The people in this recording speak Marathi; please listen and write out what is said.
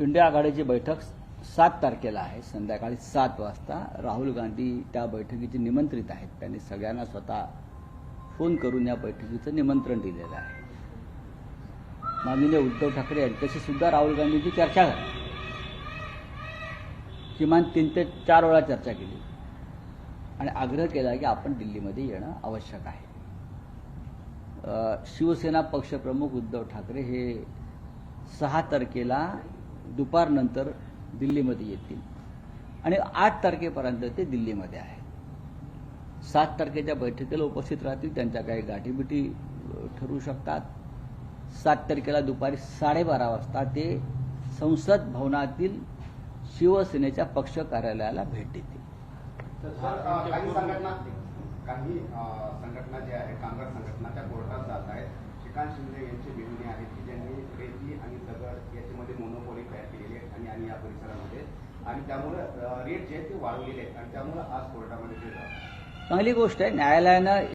इंडिया आघाडीची बैठक सात तारखेला आहे. संध्याकाळी सात वाजता राहुल गांधी त्या बैठकीचे निमंत्रित आहेत. त्यांनी सगळ्यांना स्वतः फोन करून या बैठकीचं निमंत्रण दिलेलं आहे. माननीय उद्धव ठाकरे यांच्याशी सुद्धा राहुल गांधींची चर्चा झाली. किमान तीन ते चार वेळा चर्चा केली. आणि आग्रह केला की आपण दिल्लीमध्ये येणं आवश्यक आहे. शिवसेना पक्षप्रमुख उद्धव ठाकरे हे सहा तारखेला दुपारनंतर दिल्लीमध्ये येतील. आणि आठ तारखेपर्यंत ते दिल्लीमध्ये आहेत. सात तारखेच्या बैठकीला उपस्थित राहतील त्यांच्या काही गाठीबिटी ठरू शकतात. सात तारखेला दुपारी साडेबारा वाजता ते संसद भवनातील शिवसेनेच्या पक्ष कार्यालयाला भेट देतील. काही संघटना ज्या आहेत काँग्रेस संघटना त्या कोर्टात जात आहेत श्रीकांत शिंदे यांची विनंती आहे की ज्यांनी रेती आणि दगड याच्यामध्ये मोनोपॉली तयार केलेली आहे आणि आणि या परिसरामध्ये. आणि त्यामुळे रेट जे आहेत ते वाढवलेले आहेत. आणि त्यामुळे आज कोर्टामध्ये चांगली गोष्ट आहे. न्यायालयानं